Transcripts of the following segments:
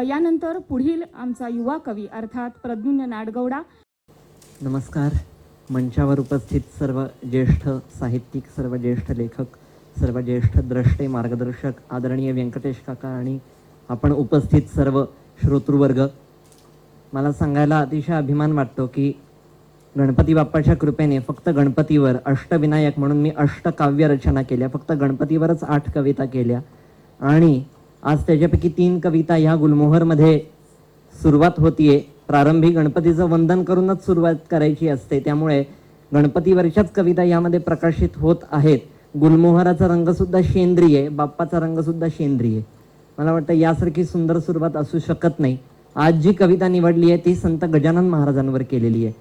यानंतर पुढील आमचा युवा कवी अर्थात प्रद्युम्न नाडगौडा. नमस्कार. मंचावर उपस्थित सर्व ज्येष्ठ साहित्यिक सर्व ज्येष्ठ लेखक सर्व ज्येष्ठ द्रष्टे मार्गदर्शक आदरणीय व्यंकटेश काका आणि आपण उपस्थित सर्व श्रोतृवर्ग मला सांगायला अतिशय अभिमान वाटतो की गणपती बाप्पाच्या कृपेने फक्त गणपतीवर अष्टविनायक म्हणून मी अष्टकाव्य रचना केल्या फक्त गणपतीवरच आठ कविता केल्या आणि आज त्याच्यापैकी तीन कविता ह्या गुलमोहरमध्ये सुरुवात होतीये. प्रारंभी गणपतीचं वंदन करूनच सुरुवात करायची असते. त्यामुळे गणपतीवरच्याच कविता यामध्ये प्रकाशित होत आहेत. गुलमोहराचा रंगसुद्धा सुद्धा बाप्पाचा रंगसुद्धा सेंद्रिय मला वाटतं यासारखी सुंदर सुरुवात असू शकत नाही. आज जी कविता निवडली आहे ती संत गजानन महाराजांवर केलेली आहे.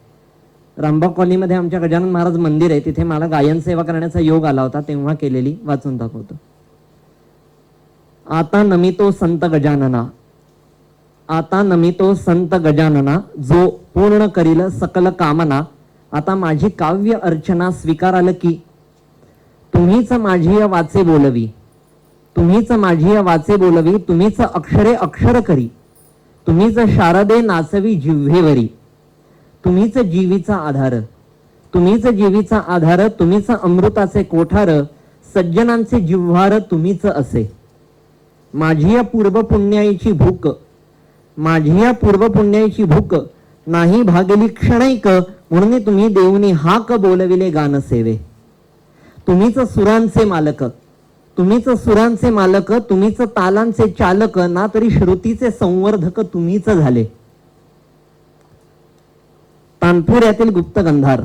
रामबाग कॉलनीमध्ये आमच्या गजानन महाराज मंदिर आहे. तिथे मला गायन सेवा करण्याचा योग आला होता तेव्हा केलेली. वाचून दाखवतो. आता नमितो संत गजानना. आता नमितो संत गजानना जो पूर्ण करील सकल कामना. आता माझी काव्य अर्चना स्वीकाराल की? तुम्हीच माझी वाचे बोलवी. तुम्हीच माझी वाचे बोलवी तुम्हीच अक्षरे अक्षर करी. तुम्हीच शारदे नाचवी जिव्हेवरी तुम्हीच जीवीचा आधार. तुम्हीच जीवीचा आधार तुम्हीच अमृताचे कोठार. सज्जनांचे जिव्हार तुम्हीच असे. माझी या पूर्व पुण्याईची भूक माझी या पूर्व पुण्याईची भूक नाही भागली क्षणैक म्हणून तुम्ही देऊनी हाक बोलविले गानसेवे. तुम्हीच सुरांचे मालक तुम्हीच सुरांचे मालक तुम्हीच तालांचे चालक ना तरी श्रुतीचे संवर्धक तुम्हीच झाले. तानपुऱ्यातील गुप्त गंधार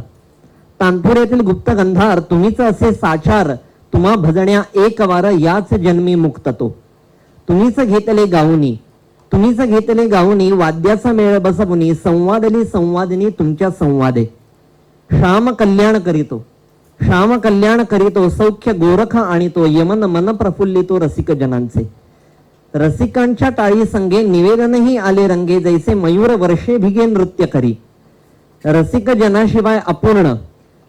तानपुऱ्यातील गुप्त गंधार तुम्हीच असे साचार तुम्हा भजण्या एक वार याच जन्मी मुक्त तो तुम्हीच घेतले गाऊनी. तुम्हीच घेतले गाऊनी वाद्याचा मेळ बसवुनी संवादली संवादिनी तुमच्या संवादे. श्याम कल्याण करीतो. श्याम कल्याण करीतो सौख्य गोरखा आणि तो यमन मन प्रफुल्लितो रसिक जनांचे. रसिकांच्या टाळी संगे निवेदनही आले रंगे जैसे मयूर वर्षे भिगे नृत्य करी. रसिक जनाशिवाय अपूर्ण.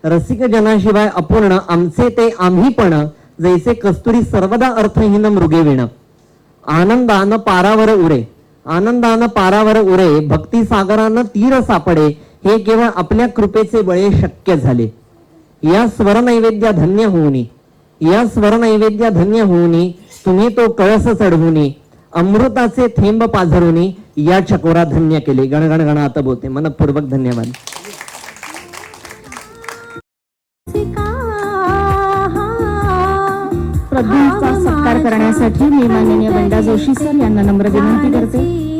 रसिक जनाशिवाय अपूर्ण आमचे ते आम्ही पण जैसे कस्तुरी सर्वदा अर्थहीन मृगे विण आनंदान पारावर उरे. आनंदान पारावर उरे भक्ती सागरानं तीर सापडे हे केवळ आपल्या कृपेचे बळे शक्य झाले. या स्वरनैवेद्या धन्य होऊनी या स्वरनैवेद्या धन्य होऊनी तुम्ही तो कळस चढवूनी अमृताचे थेंब पाझरुनी या चकोरा धन्य केले. गणगण गण बोलते. मनपूर्वक धन्यवाद. प्रद्युम्नचा सत्कार करण्यासाठी मी माननीय बंडा जोशी सर यांना नम्र विनंती करते.